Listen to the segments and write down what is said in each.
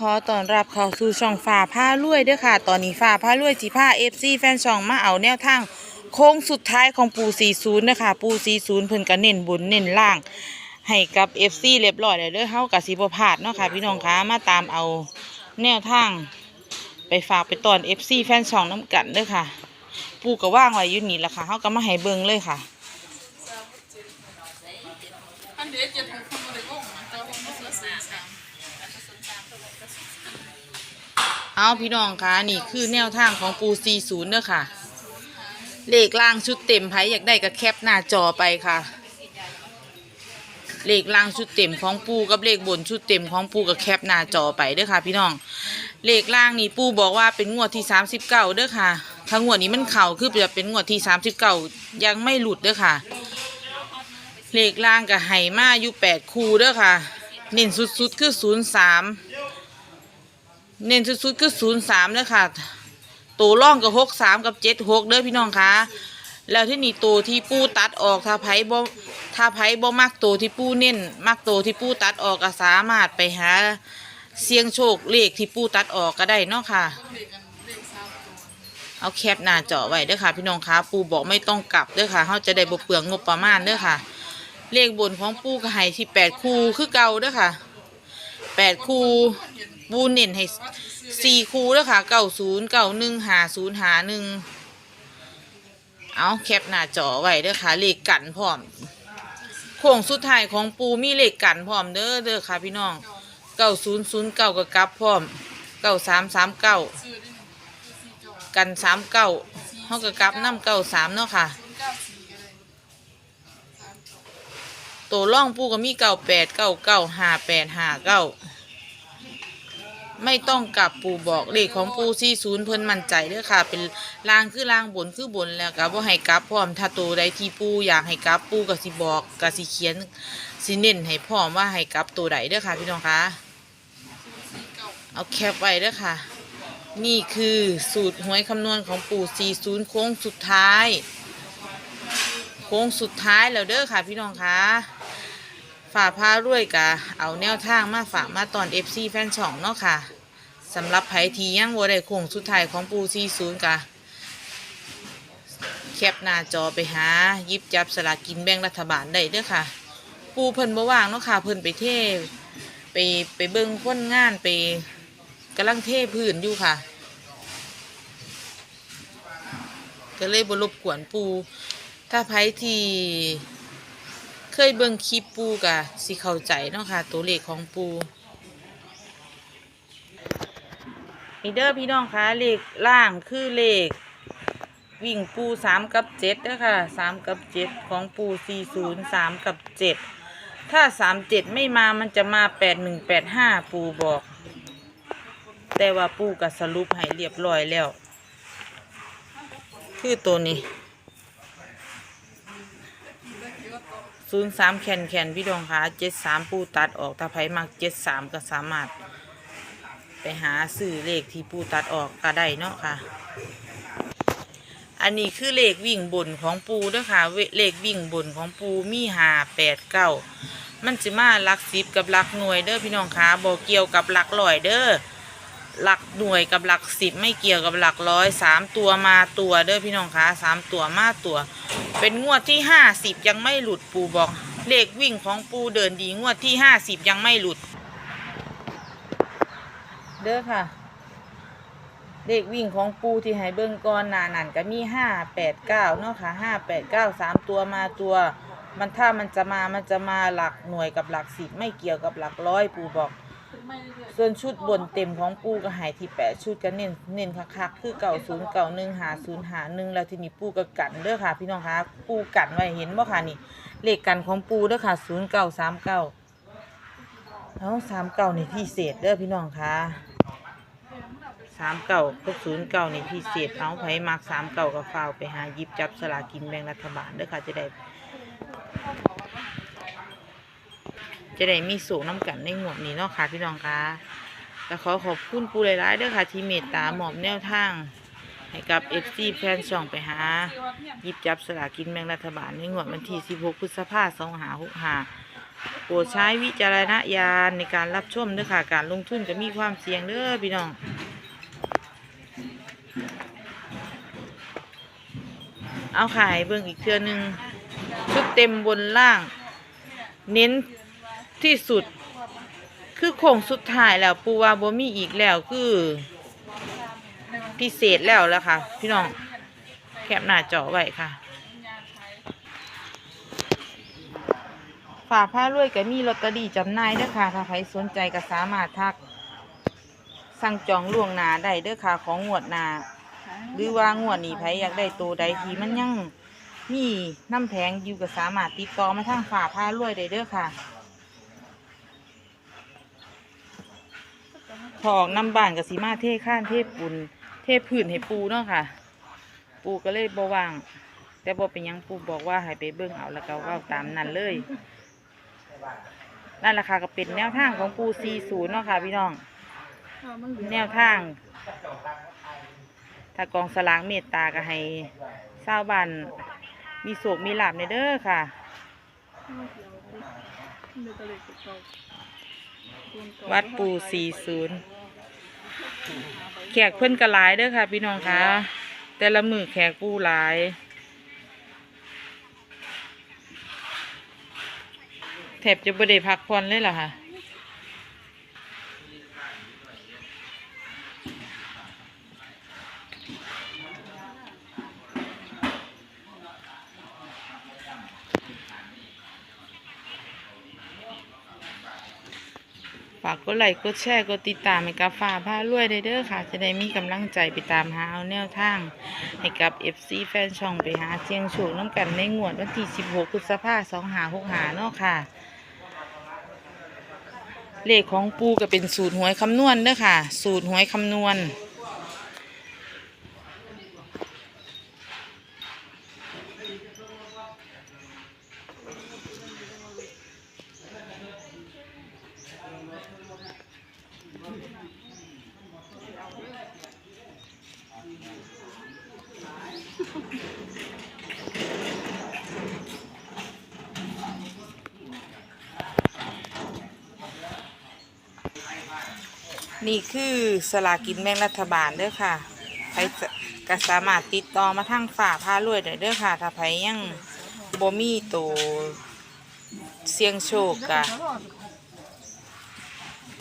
ขอต้อนรับเข้าสู่ช่องฟ้าผ้ารวยเด้อค่ะ ตอนนี้ฟ้าผ้ารวยจีผ้าเอฟซีแฟนช่องมาเอาแนวทางโค้งสุดท้ายของปู40นะคะปู40เพิ่นก็เน้นบนเน้นล่าง ให้กับ FC เรียบร้อยแล้วเด้อเฮากับสิบ่พลาดเนาะค่ะพี่น้องคะมาตามเอาแนวทาง ไปฝากไปตอน FC แฟนช่องน้ำกันเด้อค่ะ ปูก็ว่างไว้อยู่นี่แหละค่ะเฮาก็มาให้เบิ่งเลยค่ะ เอาพี่น้องคะนี่คือแนวทางของปู40เด้อค่ะ เลขล่างชุดเต็มไผอยากได้ก็แคปหน้าจอไปค่ะ เลขล่างชุดเต็มของปูกับเลขบนชุดเต็มของปูกับแคปหน้าจอไปเด้อค่ะ พี่น้อง เลขล่างนี่ปูบอกว่าเป็นงวดที่ 39เด้อค่ะถ้างวดนี้มันเข่าคือจะเป็นงวดที่ 39 ยังไม่หลุดเด้อค่ะ เลขล่างกับไห่มาอยู่8คูเด้อค่ะ เน้นสุดๆคือ 03 เน้นสุดๆคือ03เด้อค่ะ ตัวร่องกับ63กับ76เด้อพี่น้องคะแล้วที่นี่ตัวที่ปูตัดออกถ้าไผบ่ถ้าไผบ่มักตัวที่ปูเน้นมักตัวที่ปูตัดออกก็สามารถไปหาเสียงโชคเลขที่ปูตัดออกก็ได้เนาะค่ะ เอาแคปหน้าจอไว้เด้อค่ะ พี่น้องคะปูบอกไม่ต้องกลับเด้อค่ะเขาจะได้บ่เปลืองงบประมาณเด้อค่ะ เลขบนของปูก็ให้ที่แปดคูคือเก่าเด้อค่ะแปดคู ปูเน้นให้สี่คูเด้อค่ะเก้าศูนย์เก้าหนึ่งหาศูนย์หาหนึ่งเอาแคปหน้าจอไว้เด้อค่ะเลขกันพร้อมโค้งสุดท้ายของปูมีเลขกันพร้อมเด้อเด้อค่ะพี่น้องเก้าศูนย์ศูนย์เก้ากับกับพร้อมเก้าสามสามเก้ากันสามเก้าเขาก็กลับน้ำเก้าสามเนาะค่ะตัวตัวร่องปูก็มีเก้าแปดเก้าเก้าห้าแปดห้าเก้า ไม่ต้องกลับปู่บอกเลขของปูสี่ศูนย์เพิ่นมั่นใจเด้อค่ะ เป็นลางคือลางบนคือบนแล้วก็บ่ให้กลับพร้อมถ้าตัวใดที่ปู่อยากให้กลับปู่ก็สิบอกก็สิเขียนสิเน้นให้พร้อมว่าให้กลับตัวใดเด้อค่ะ พี่น้องคะเอาแคปไว้เด้อค่ะ นี่คือสูตรหวยคำนวณของปู่40โค้งสุดท้าย โค้งสุดท้ายแล้วเด้อค่ะ พี่น้องคะ ฝ่าพารวยกะเอาแนวทางมาฝากมาตอน FC แฟนช่องเนาะค่ะสำหรับไผทียังบ่ได้โค้งสุดท้ายของปู่40กะแคปหน้าจอไปหายิบจับสลากกินแบ่งรัฐบาลได้เด้อค่ะ ปูเพิ่นบ่ว่างเนาะค่ะ เพิ่นไปเทไปไปเบิ่งคนงานไปกำลังเทพื้นอยู่ค่ะ ก็เลยบรบกวนปูถ้าไผที เคยเบิ่งคลิปปูกะสิเข้าใจเนาะค่ะ ตัวเลขของปูนี่เด้อพี่น้องคะเลขล่างคือเลข วิ่งปูสามกับเจ็ดเด้อค่ะสามกับเจ็ดของปูสี่ศูนย์สามกับเจ็ดถ้าสามเจ็ดไม่มามันจะมาแปดหนึ่งแปดห้าปูบอก แต่ว่าปูก็สรุปให้เรียบร้อยแล้ว คือตัวนี้ ศูนย์สามแขนแขนพี่ดองคะเจ็ดสามปูตัดออกถ้าไผมักเจ็ดสามก็สามารถ ไปหาซื้อเลขที่ปูตัดออกก็ได้เนาะค่ะ อันนี้คือเลขวิ่งบนของปูด้วยค่ะเลขวิ่งบนของปูมีหาแปดเก้ามันจะมาลักสิบกับลักหน่วยเด้อพี่น้องคะบอเกี่ยวกับหลักร้อยเด้อหลักหน่วยกับหลักสิบไม่เกี่ยวกับหลักร้อยสามตัวมาตัวเด้อพี่น้องคะสามตัวมาตัว เป็นงวดที่ห้าสิบยังไม่หลุดปูบอก เลขวิ่งของปูเดินดีงวดที่ห้าสิบยังไม่หลุด เด้อค่ะเด็กวิ่งของปูที่ให้เบิ่งก่อนหนานันก็มีห้าแปดเก้าเนาะค่ะห้าแปดเก้าสามตัวมาตัว มันถ้ามันจะมามันจะมาหลักหน่วยกับหลักสิบไม่เกี่ยวกับหลักร้อยปูบอก ไม่เรื่อยส่วนชุดบนเต็มของปูก็หายที่แปดชุดก็เน้นเน้นคักๆคือเก่าศูนย์เก่าหนึ่งหาศูนย์หาหนึ่งแล้วทีนี้ปูก็กันเด้อค่ะ พี่น้องคะปูกันไว้เห็นบ่ค่ะนี่เลขกันของปูเด้อค่ะศูนย์เก่าสามเก้าแล้วสามเก้านี่พิเศษเด้อพี่น้องคะสามเก้ากับศูนย์เก้านี่พิเศษเอาไผมักสามเก้ากับฟาวไปหาหยิบจับสลากกินแบ่งรัฐบาลเด้อค่ะจะได้ จะได้มีสูงน้ำกันในงวดนี้เนาะค่ะพี่น้องคะก็ขอขอบคุณปูหลายๆเด้อค่ะ ที่เมตตาหมอบแนวทาง ให้กับเอฟซีแฟนช่องไปหาหยิบจับสลากินแบ่งรัฐบาลในงวดวันที่ 16 พฤษภาคม2565โปรดใช้วิจารณญาณในการรับชมเด้อค่ะ การลงทุนก็มีความเสี่ยงเด้อพี่น้องเอาขายเบิ่งอีกเทือนึงชุดเต็มบนล่าง เน้น ที่สุด คือโค้งสุดท้ายแล้วปูว่าบ่มีอีกแล้วคือ พิเศษแล้วแล้วค่ะ พี่น้องแคปหน้าจอไว้ค่ะฝากผ้ารวยก็มีลอตเตอรี่จำหน่ายเด้อค่ะ ถ้าใครสนใจก็สามารถทัก สั่งจองล่วงหน้าได้เด้อค่ะ ของงวดหน้าหรือว่างวดนี้ไผอยากได้ตัวใดที่มันยังมีน้ำแพงอยู่ก็สามารถติดต่อมาทางฝากผ้ารวยได้เด้อค่ะ พอออกน้ำบานกับสีมาเทข้านเทปูนเทพื้นให้ปูเนาะค่ะ ปูก็เลยบว่าง แต่บ่เป็นยังปูบอกว่าให้ไปเบิ่งเอาแล้วก็เว่าตามนั้นเลยนั่นแหละค่ะก็เป็นแนวทางของปู40เนาะค่ะพี่น้อง แนวทาง ถ้ากองสลากเมตตาก็ให้ชาวบ้านมีโศกมีหลาบในเด้อค่ะ วัดปู่สี่ศูนย์แขกเพื่อนก็หลายเด้อค่ะ พี่น้องคะแต่ละมือแขกปู่หลายแถบจะบ่ได้พักผ่อนเลยหรอคะ ฝากกดไลค์กดแชร์กดติดตามให้กับฝ่าผ้ารวยได้เด้อค่ะ จะได้มีกำลังใจไปตามหาเอาแนวทาง ให้กับ FC แฟนช่องไปหาเชียงโฉกน้ำกันในงวดวันที่ 16พฤษภาคม2565เนาะค่ะ เลขของปูก็เป็นสูตรหวยคำนวณเด้อค่ะ สูตรหวยคำนวณ นี่คือสลากินแบ่งรัฐบาลเด้อค่ะใครก็สามารถติดต่อมาทางฝ่าพารวยได้เด้อค่ะ ถ้าใครยังบ่มีตัวเสียงโชคกะ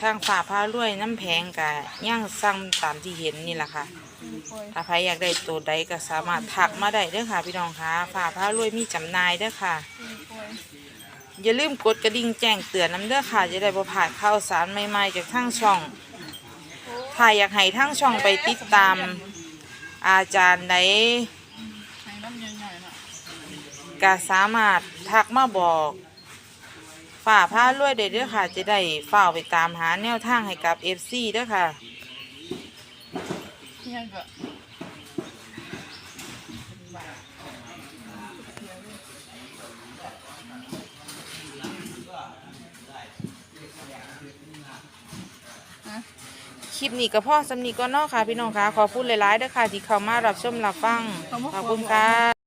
ทางฝ่าพารวยน้ำแพงกะย่างสั่งตามที่เห็นนี่แหละค่ะ ถ้าใครอยากได้ตัวใดก็สามารถทักมาได้เด้อค่ะ พี่น้องค่ะฝ่าพารวยมีจำหน่ายเด้อค่ะ อย่าลืมกดกระดิ่งแจ้งเตือนน้ำเด้อค่ะ จะได้บ่พลาดข่าวสารใหม่ๆจากทางช่อง ถ้าอยากให้ทั้งช่องไปติดตามอาจารย์ใดให้น้ำใหญ่ๆน่ะก็สามารถทักมาบอกฝ่าผ้าลวยได้ด้วยค่ะ จะได้เฝ้าไปตามหาแนวทางให้กับเด้อค่ะเนี่ยค่ะ ลิปนี้ก็พ่อสำนีก็นอกค่ะ พี่น้องค่ะ ขอพูดหลายๆเด้อค่ะ ที่เข้ามารับชมรับฟังขอบคุณค่ะ